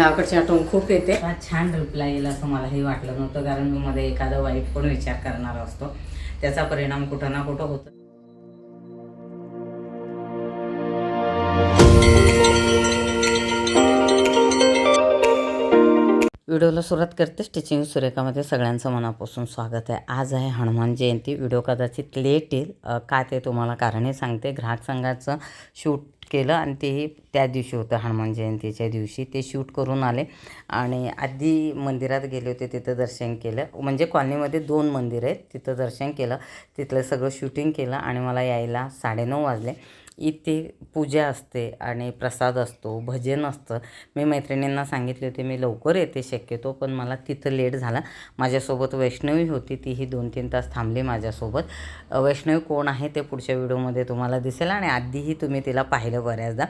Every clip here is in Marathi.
गावाकडची आठवण खूप येते. हा छान रिप्लाय येईल असं मलाही वाटलं नव्हतं कारण मी मध्ये एखादा वाईट पण विचार करणार असतो. त्याचा परिणाम कुठं ना कुठं होतो. व्हिडिओला सुरुवात करते. स्टिचिंग सुरेखामध्ये सगळ्यांचं मनापासून स्वागत आहे. आज आहे हनुमान जयंती. व्हिडिओ कदाचित लेट येईल. अ, का ते तुम्हाला कारणे सांगते. ग्राहक संघाचं शूट केलं आणि तेही त्या दिवशी होतं हनुमान जयंतीच्या दिवशी. ते शूट करून आले आणि आधी मंदिरात गेले होते तिथं दर्शन केलं. म्हणजे कॉलनीमध्ये दोन मंदिर आहेत तिथं दर्शन केलं. तिथलं सगळं शूटिंग केलं आणि मला यायला साडेनऊ वाजले. इथे पूजा असते आणि प्रसाद असतो भजन असतं. मी मैत्रिणींना सांगितले होते मी लवकर येते शक्यतो पण मला तिथं लेट झाला. माझ्यासोबत वैष्णवी होती तीही दोन तीन तास थांबली माझ्यासोबत. वैष्णवी कोण आहे ते पुढच्या व्हिडिओमध्ये तुम्हाला दिसेल आणि आधीही तुम्ही तिला पाहिलं बऱ्याचदा.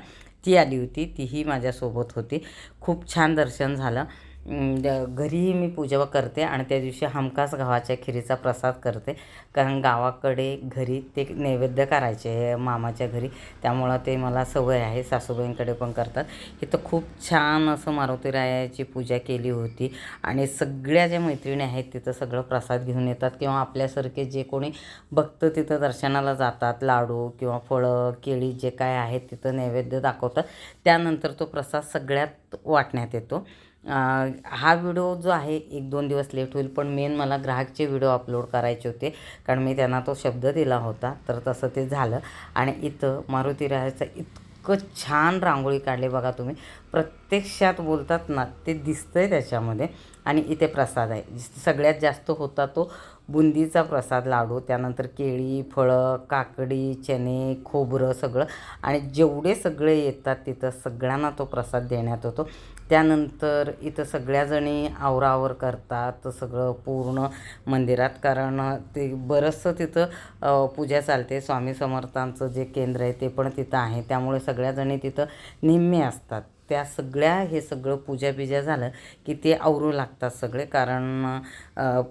ती आली होती तीही माझ्यासोबत होती. खूप छान दर्शन झालं. घरीही मी पूजा करते आणि त्या दिवशी हमखास गव्हाच्या खिरीचा प्रसाद करते. कारण गावाकडे घरी ते नैवेद्य करायचे मामाच्या घरी. त्यामुळं ते मला सवय आहे सासूबाईंकडे पण करतात. इथं खूप छान असं मारुतीरायाची पूजा केली होती. आणि सगळ्या ज्या मैत्रिणी आहेत तिथं सगळं प्रसाद घेऊन येतात किंवा आपल्यासारखे जे कोणी भक्त तिथं दर्शनाला जातात लाडू किंवा फळं केळी जे काय आहेत तिथं नैवेद्य दाखवतात. त्यानंतर तो प्रसाद सगळ्यात वाटण्यात येतो. हा व्हिडिओ जो आहे एक दोन दिवस लेट होईल पण मेन मला ग्राहकचे व्हिडिओ अपलोड करायचे होते. कारण मी त्यांना तो शब्द दिला होता तर तसं ते झालं. आणि इथं मारुती रायाचं इतकं छान रांगोळी काढली बघा तुम्ही. प्रत्यक्षात बोलतात ना ते दिसतंय त्याच्यामध्ये. आणि इथे प्रसाद आहे. सगळ्यात जास्त होता तो बुंदीचा प्रसाद लाडू त्यानंतर केळी फळं काकडी चणे खोबरं सगळं. आणि जेवढे सगळे येतात तिथं सगळ्यांना तो प्रसाद देण्यात येतो त्यानंतर इथं सगळ्याजणी आवरावर करतात सगळं पूर्ण मंदिरात. कारण ते बरंचसं तिथं पूजा चालते. स्वामी समर्थांचं जे केंद्र आहे ते पण तिथं आहे. त्यामुळे सगळ्याजणी तिथं निम्मे असतात. त्या सगळ्या हे सगळं पूजा बिजा झालं की ते आवरू लागतात सगळे. कारण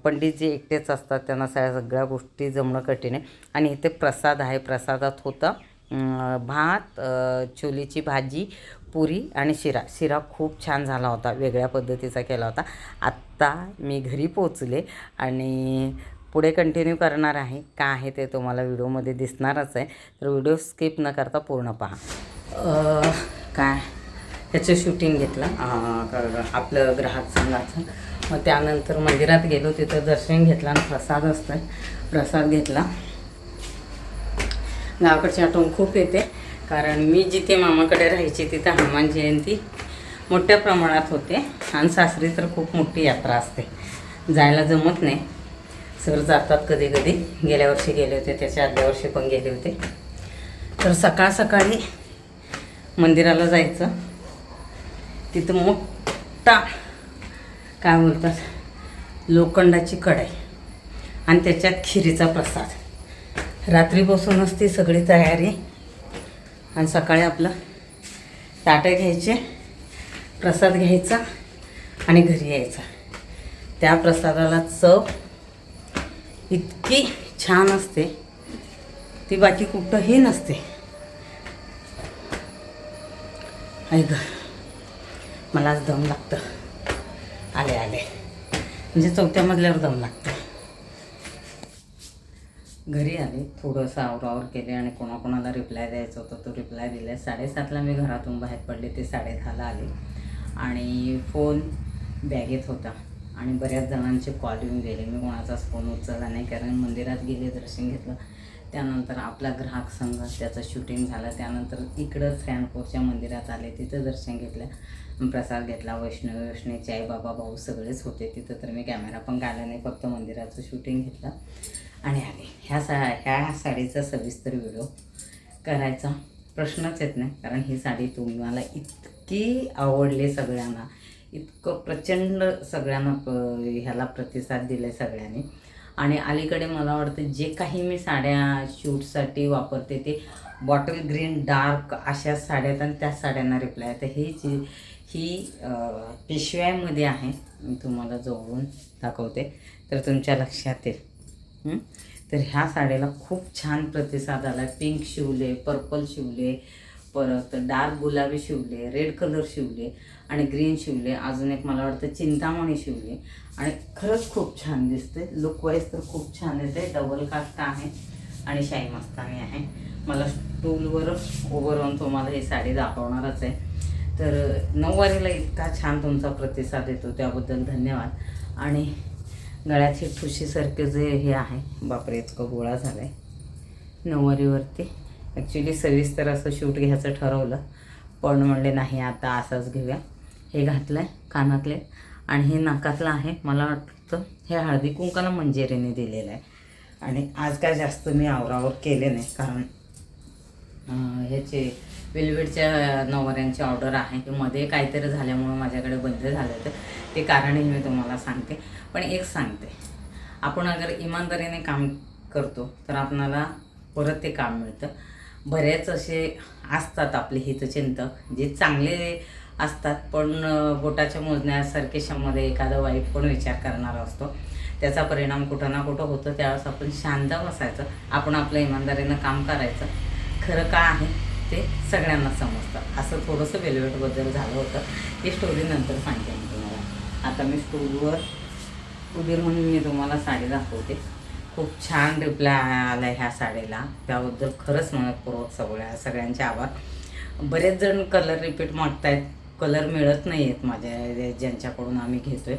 पंडित जे एकटेच असतात त्यांना सगळ्या सगळ्या गोष्टी जमणं कठीण आहे. आणि इथे प्रसाद आहे. प्रसादात होतं भात छोलीची भाजी पुरी आणि शिरा. शिरा खूप छान झाला होता. वेगळ्या पद्धतीचा केला होता. आत्ता मी घरी पोचले आणि पुढे कंटिन्यू करणार आहे. का आहे ते तुम्हाला व्हिडिओमध्ये दिसणारच आहे. तर व्हिडिओ स्किप न करता पूर्ण पहा. काय? ह्याचं शूटिंग घेतलं. आपलं ग्राहक संघाचं. मग त्यानंतर मंदिरात गेलो. तिथं दर्शन घेतलं आणि प्रसाद असतं प्रसाद घेतला. गावाकडची आठवण खूप येते. कारण मी जिथे मामाकडे राहायची तिथं हनुमान जयंती मोठ्या प्रमाणात होते. आणि सासरी तर खूप मोठी यात्रा असते. जायला जमत नाही. सर जातात कधी कधी. गेल्या वर्षी गेले होते त्याच्या आदल्या वर्षी पण गेले होते. तर सकाळ सकाळी मंदिराला जायचं. तिथं मोठा काय बोलतात लोखंडाची कढाई आणि त्याच्यात खिरीचा प्रसाद. रात्री बसूनच ती सगळी तयारी आणि सकाळी आपलं ताटं घ्यायचे प्रसाद घ्यायचा आणि घरी यायचा. त्या प्रसादाला चव इतकी छान असते ती बाकी कुठंही नसते. ऐक मला दम लागतं. आले आले. म्हणजे चौथ्या मजल्यावर दम लागतं. घरी आले थोडंसं आवरावर केले आणि कोणाकोणाला रिप्लाय द्यायचं होतं तो रिप्लाय दिला साडेसातला मी घरातून बाहेर पडले ते साडेदहाला आले. आणि फोन बॅगेत होता आणि बऱ्याच जणांचे कॉल येऊन गेले. मी कोणाचाच फोन उचलला नाही कारण मंदिरात गेले दर्शन घेतलं. त्यानंतर आपला ग्राहक संघ त्याचं शूटिंग झालं. त्यानंतर इकडं स्टँडपोरच्या मंदिरात आले तिथं दर्शन घेतलं. प्रसाद घेतला वैष्णव वैष्णवीचे आई बाबा भाऊ सगळेच होते. तिथं तर मी कॅमेरा पण काढला नाही फक्त मंदिराचं शूटिंग घेतलं. आणि आले. ह्या सा ह्या साडीचा सविस्तर व्हिडिओ करायचा प्रश्नच येत नाही कारण ही साडी तुम्हाला इतकी आवडली सगळ्यांना इतकं प्रचंड सगळ्यांना प ह्याला प्रतिसाद दिले सगळ्यांनी. आणि अलीकडे मला वाटतं जे काही मी साड्या शूटसाठी वापरते ते बॉटल ग्रीन डार्क अशा साड्या आहेत आणि त्या साड्यांना रिप्लाय तर ही जी ही पिशव्यामध्ये आहे मी तुम्हाला जवळून दाखवते. तर तुमच्या लक्षात येईल. तर ह्या साडीला खूप छान प्रतिसाद आला पिंक शिवले पर्पल शिवले परत डार्क गुलाबी शिवले रेड कलर शिवले आणि ग्रीन शिवले. अजून एक मला वाटतं चिंतामणी शिवले. आणि खरंच खूप छान दिसते लुकवाईज तर खूप छान येते डबल कास्ट आहे आणि शाही मस्तानी आहे. मला टूलवरच ओवरऑन तुम्हाला ही साडी दाखवणारच आहे. तर नऊवारीला इतका छान तुमचा प्रतिसाद येतो त्याबद्दल धन्यवाद. आणि गळ्यात हे ठुशीसारखे जे हे आहे. बापरे इतकं गोळा झाला आहे नऊवारीवरती ॲक्च्युली सविस्तर असं शूट घ्यायचं ठरवलं. पण म्हणले नाही आता असाच घेऊया. हे घातलं आहे कानातले. आणि हे नाकातलं आहे. मला वाटतं हे हळदी कुंकाला मंजेरीने दिलेलं आहे. आणि आज काय जास्त मी आवरावर केले नाही. कारण ह्याचे वेलवेटच्या नवऱ्यांची ऑर्डर आहे की मध्ये काहीतरी झाल्यामुळं माझ्याकडे बंद झालं होतं. ते कारणही मी तुम्हाला सांगते. पण एक सांगते. आपण अगर इमानदारीने काम करतो तर आपणाला परत ते काम मिळतं. बरेच असे असतात आपले हितचिंतक जे चांगले असतात पण बोटाच्या मोजण्यासारखे शमध्ये एखादा वाईट पण विचार करणारा असतो? त्याचा परिणाम कुठं ना कुठं होतो. त्यावेळेस आपण शांत बसायचं. आपण आपल्या इमानदारीनं काम करायचं. खरं का आहे? ते सगळ्यांना समजतं. असं थोडंसं वेलवेटबद्दल झालं होतं. ते स्टोरी नंतर सांगते मी तुम्हाला. आता मी स्टोरीवर उदीर म्हणून मी तुम्हाला साडी दाखवते. खूप छान रिप्लाय आला ह्या साडीला. त्याबद्दल खरंच मनपूर्वक सगळ्या सगळ्यांचे आभार. बरेच जण कलर रिपीट मागतायत. कलर मिळत नाही आहेत माझ्या ज्यांच्याकडून आम्ही घेतोय.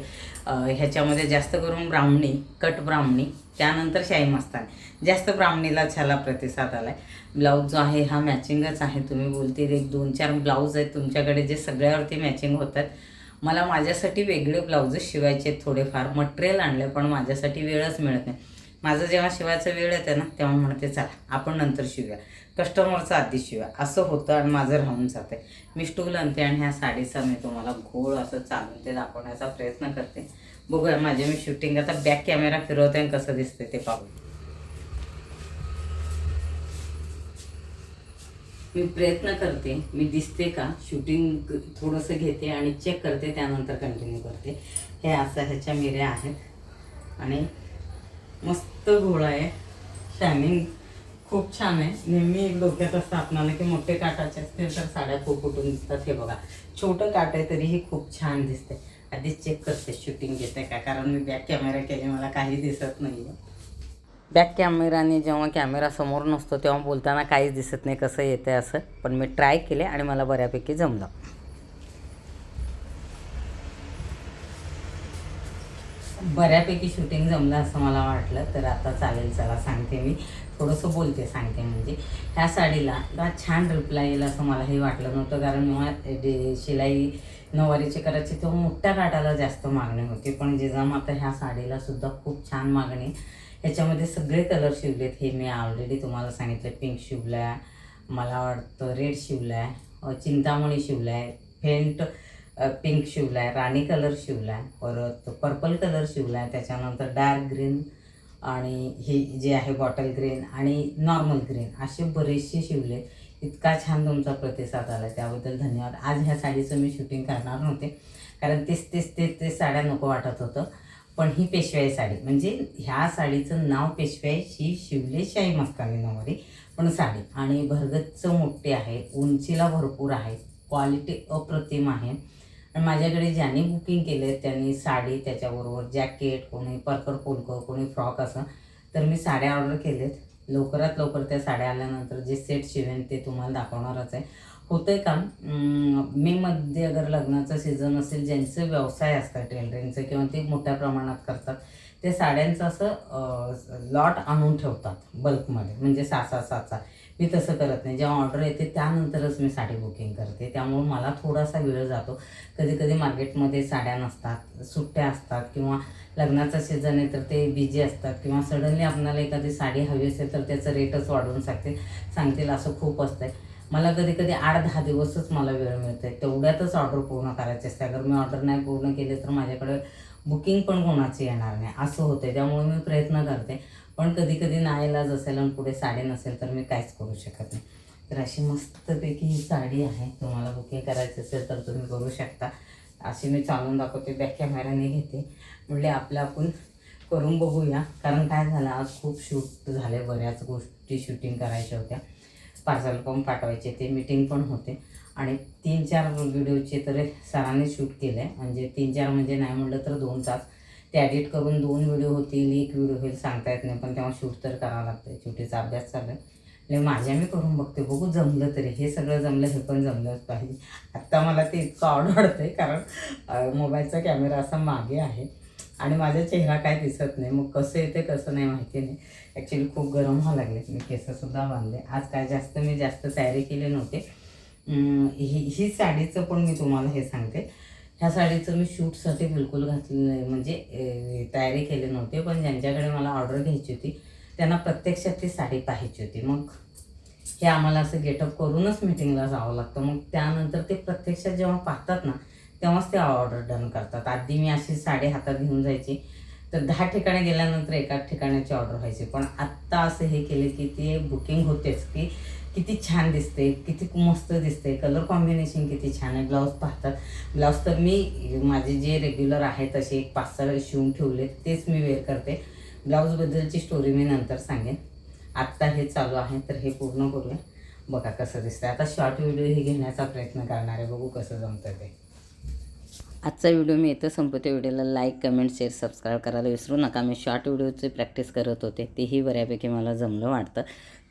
आहे ह्याच्यामध्ये जास्त करून ब्राह्मणी कट ब्राह्मणी त्यानंतर शाही मस्तानी. जास्त ब्राह्मणीला छाला प्रतिसाद आला आहे ब्लाऊज जो आहे हा मॅचिंगच आहे. तुम्ही बोलतील एक दोन चार ब्लाऊज आहेत तुमच्याकडे जे सगळ्यावरती मॅचिंग होतात. मला माझ्यासाठी वेगळे ब्लाऊजेस शिवायचे आहेत थोडेफार. मटेरियल आणले पण माझ्यासाठी वेळच मिळत नाही. माझं जेव्हा शिवायचं वेळ येते ना तेव्हा म्हणते चला आपण नंतर शिवूया. कस्टमरचं आधी असं होतं आणि माझं राहून जातं मी स्टूल आणते आणि ह्या साडीचा मी तुम्हाला घोळ असं चालून ते दाखवण्याचा प्रयत्न करते. बघूया माझे मी शूटिंग आता बॅक कॅमेरा फिरवते आणि कसं दिसते ते पाहू. मी प्रयत्न करते. मी दिसते का? शूटिंग थोडंसं घेते आणि चेक करते त्यानंतर कंटिन्यू करते. हे असं ह्याच्या मिऱ्या आहेत. आणि मस्त घोळा आहे. शायनिंग खूप छान आहे. नेहमी एक डोक्यात असतं आपणाला की मोठे काटाचे असतील तर साड्या खूप उठून दिसतात. हे बघा छोटं काट आहे तरीही खूप छान दिसते आधीच चेक करते शूटिंग घेते का? कारण मी बॅक कॅमेरा केले मला काही दिसत नाही बॅक कॅमेराने जेव्हा कॅमेरा समोर नसतो तेव्हा बोलताना काहीच दिसत नाही कसं येतं असं. पण मी ट्राय केले आणि मला बऱ्यापैकी जमलं. बऱ्यापैकी शूटिंग जमलं असं मला वाटलं तर आता चालेल चला सांगते मी. थोडंसं बोलते सांगते म्हणजे. ह्या साडीला का छान रिप्लाय येईल असं मला हे वाटलं नव्हतं कारण मला डे शिलाई नऊवारीची करायची तो मोठ्या काटाला जास्त मागणी होती. पण जिजामाता ह्या साडीला सुद्धा खूप छान मागणी ह्याच्यामध्ये सगळे कलर शिवलेत हे मी ऑलरेडी तुम्हाला सांगितलं. पिंक शिवला आहे मला वाटतं रेड शिवला आहे चिंतामणी शिवला आहे फेंट पिंक शिवला आहे राणी कलर शिवला आहे परत पर्पल कलर शिवला आहे त्याच्यानंतर डार्क ग्रीन आणि ही जी आहे बॉटल ग्रीन आणि नॉर्मल ग्रीन असे बरेचसे शिवले. इतका छान तुमचा प्रतिसाद आला त्याबद्दल धन्यवाद. आज ह्या साडीचं मी शूटिंग करणार नव्हते कारण तेच तेच तेच तेच साड्या नको वाटत होतं. पण ही पेशवाई साडी म्हणजे ह्या साडीचं नाव पेशवाई ही शिवले शाही मस्तानी नवरी पण साडी. आणि भरगच्च मोठी आहे उंचीला भरपूर आहे क्वालिटी अप्रतिम आहे. आणि माझ्याकडे ज्यांनी बुकिंग केले त्यांनी साडी त्याच्याबरोबर जॅकेट कोणी परकर पोलकं कोणी फ्रॉक असं तर मी साड्या ऑर्डर केलेत. लवकरात लवकर त्या साड्या आल्यानंतर जे सेट शिवेन ते तुम्हाला दाखवणारच आहे. होतं आहे का मेमध्ये अगर लग्नाचं सीझन असेल ज्यांचे व्यवसाय असतात टेलरिंगचं किंवा ते मोठ्या प्रमाणात करतात ते साड्यांचं असं लॉट आणून ठेवतात बल्कमध्ये म्हणजे सहा सहा मी तसं करत नाही. जेव्हा ऑर्डर येते त्यानंतरच मी साडी बुकिंग करते. त्यामुळे मला थोडासा वेळ जातो. कधी कधी मार्केटमध्ये साड्या नसतात सुट्ट्या असतात किंवा लग्नाचा सीझन आहे तर ते बिझी असतात किंवा सडनली आपल्याला एखादी साडी हवी असेल तर त्याचं रेटच वाढवून सांगतील सांगतील असं खूप असतं आहे मला कधी कधी आठ दहा दिवसच मला वेळ मिळते तेवढ्यातच ऑर्डर पूर्ण करायची असते. अगर मी ऑर्डर नाही पूर्ण केले तर माझ्याकडे बुकिंग पण कोणाची येणार नाही. असं होते त्यामुळे मी प्रयत्न करते. पण कधी कधी नाईलाज असेल आणि पुढे साडी नसेल तर मी काहीच करू शकत नाही. तर अशी मस्तपैकी ही साडी आहे. तुम्हाला बुकिंग करायची असेल तर तुम्ही करू शकता. अशी मी चालून दाखवते. बॅक कॅमेराने घेते. म्हणजे आपलं आपण करून बघूया. कारण काय झालं आज खूप शूट झाले बऱ्याच गोष्टी शूटिंग करायच्या होत्या. पार्सल पण पाठवायचे ते मीटिंग पण होते. आणि तीन चार व्हिडिओचे तर सरांनी शूट केलं आहे म्हणजे तीन चार म्हणजे नाही म्हटलं तर दोन तास. ते ॲडिट करून दोन व्हिडिओ होतील एक व्हिडिओ होईल सांगता येत नाही पण तेव्हा शूट तर करावं लागतं छोटीचा अभ्यास चालू आहे. माझ्या मी करून बघते बघू जमलं तरी. हे सगळं जमलं हे पण जमलंच पाहिजे. आत्ता मला ते इतकं आवडतं आहे कारण मोबाईलचा कॅमेरा असा मागे आहे. आणि माझा चेहरा काय दिसत नाही. मग कसं येते कसं नाही माहिती नाही. ॲक्च्युली खूप गरम व्हावं लागले मी केसंसुद्धा बांधले. आज काय जास्त मी जास्त तयारी केली नव्हते. ही ही साडीचं पण मी तुम्हाला हे सांगते. ह्या साडीचं मी शूटसाठी बिलकुल घातलं नाही. म्हणजे तयारी केली नव्हती पण ज्यांच्याकडे मला ऑर्डर घ्यायची होती त्यांना प्रत्यक्षात ती साडी पाहायची होती. मग हे आम्हाला असं गेटअप करूनच मीटिंगला जावं लागतं. मग त्यानंतर ते प्रत्यक्षात जेव्हा पाहतात ना तेव्हाच ते ऑर्डर डन करतात. आधी मी अशी साडी हातात घेऊन जायची. तर दहा ठिकाणी गेल्यानंतर एकाच ठिकाणाची ऑर्डर व्हायची. पण आत्ता असं हे केले की ते बुकिंग होतेच की किती छान दिसते किती मस्त दिसते. कलर कॉम्बिनेशन किती छान आहे. ब्लाऊज पाहतात. ब्लाऊज तर मी माझे जे रेग्युलर आहे तसे एक पाच सहा शिवून ठेवले तेच मी वेअर करते. ब्लाऊजबद्दलची स्टोरी मी नंतर सांगेन. आत्ता हे चालू आहे तर हे पूर्ण करूया. बघा कसं दिसतंय. आता शॉर्ट व्हिडिओ हे घेण्याचा प्रयत्न करणार आहे. बघू कसं जमतं ते. आजचा व्हिडिओ मी इथं संपवते. व्हिडिओला लाईक कमेंट शेअर सबस्क्राईब करायला विसरू नका. मी शॉर्ट व्हिडिओची प्रॅक्टिस करत होते. तेही बऱ्यापैकी मला जमलं वाटतं.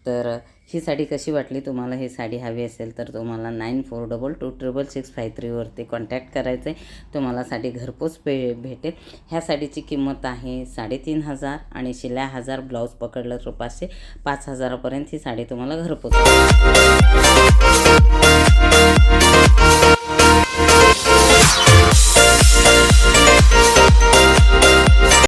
तर ही साडी कशी वाटली? तुम्हाला ही साडी हवी असेल तर तुम्हाला nine four double two triple six five थ्रीवरती contact करायचं आहे तुम्हाला साडी घरपोच पे भेटेल. ह्या साडीची किंमत आहे साडेतीन हजार आणि शिल्या हजार ब्लाऊज पकडलं तर पाचशे पाच हजारापर्यंत ही साडी तुम्हाला घरपोच.